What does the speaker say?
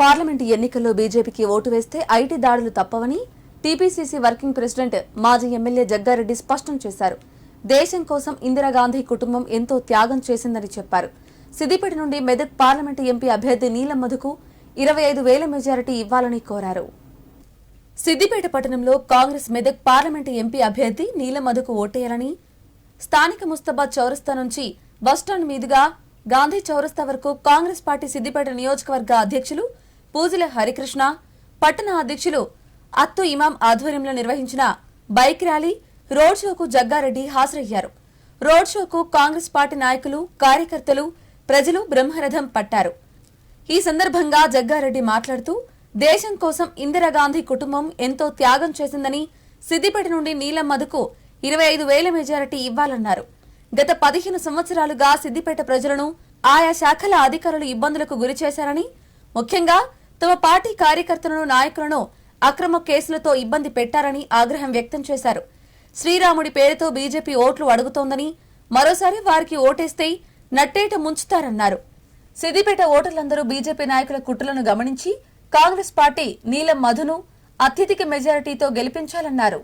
Parliament ఎన్నికల్లో బీజేపీకి vote వేస్తే ఐటీ దాడులు తప్పవని టీపీసీసీ వర్కింగ్ ప్రెసిడెంట్ మాజీ ఎమ్మెల్యే జగ్గారెడ్డి స్పష్టం చేశారు. దేశం కోసం ఇందిరాగాంధీ కుటుంబం ఎంతో త్యాగం చేసిందని చెప్పారు. సిద్దిపేట నుండి మెదక్ పార్లమెంటు ఎంపీ అభ్యర్థి నీలం మధుకు ఇరవై ఐదు వేల మెజారిటీ ఇవ్వాలని కోరారు. సిద్దిపేట పట్టణంలో కాంగ్రెస్ మెదక్ పార్లమెంటు ఎంపీ అభ్యర్థి నీలం మధుకు ఓటేయాలని స్థానిక ముస్తాబాద్ చౌరస్తా నుంచి బస్టాండ్ మీదుగా గాంధీ చౌరస్తా వరకు కాంగ్రెస్ పార్టీ సిద్దిపేట నియోజకవర్గ అధ్యక్షులు పూజల హరికృష్ణ పట్టణ అధ్యక్షులు అత్తు ఇమాం ఆధ్వర్యంలో నిర్వహించిన బైక్ ర్యాలీ రోడ్ షోకు జగ్గారెడ్డి హాజరయ్యారు. రోడ్ షోకు కాంగ్రెస్ పార్టీ నాయకులు కార్యకర్తలు ప్రజలు బ్రహ్మరథం పట్టారు. ఈ సందర్భంగా జగ్గారెడ్డి మాట్లాడుతూ దేశం కోసం ఇందిరాగాంధీ కుటుంబం ఎంతో త్యాగం చేసిందని సిద్దిపేట నుండి నీలం మధుకు ఇరవై ఐదు వేల మెజారిటీ ఇవ్వాలన్నారు. గత పదిహేను సంవత్సరాలుగా సిద్దిపేట ప్రజలను ఆయా శాఖల అధికారులు ఇబ్బందులకు గురి చేశారని ముఖ్యంగా తమ పార్టీ కార్యకర్తలను నాయకులను అక్రమ కేసులతో ఇబ్బంది పెట్టారని ఆగ్రహం వ్యక్తం చేశారు. శ్రీరాముడి పేరుతో బీజేపీ ఓట్లు అడుగుతోందని మరోసారి వారికి ఓటేస్తే నట్టేట ముంచుతారన్నారు. సిద్దిపేట ఓటర్లందరూ బీజేపీ నాయకుల కుట్రలను గమనించి కాంగ్రెస్ పార్టీ నీలం మధును అత్యధిక మెజారిటీతో గెలిపించాలన్నారు.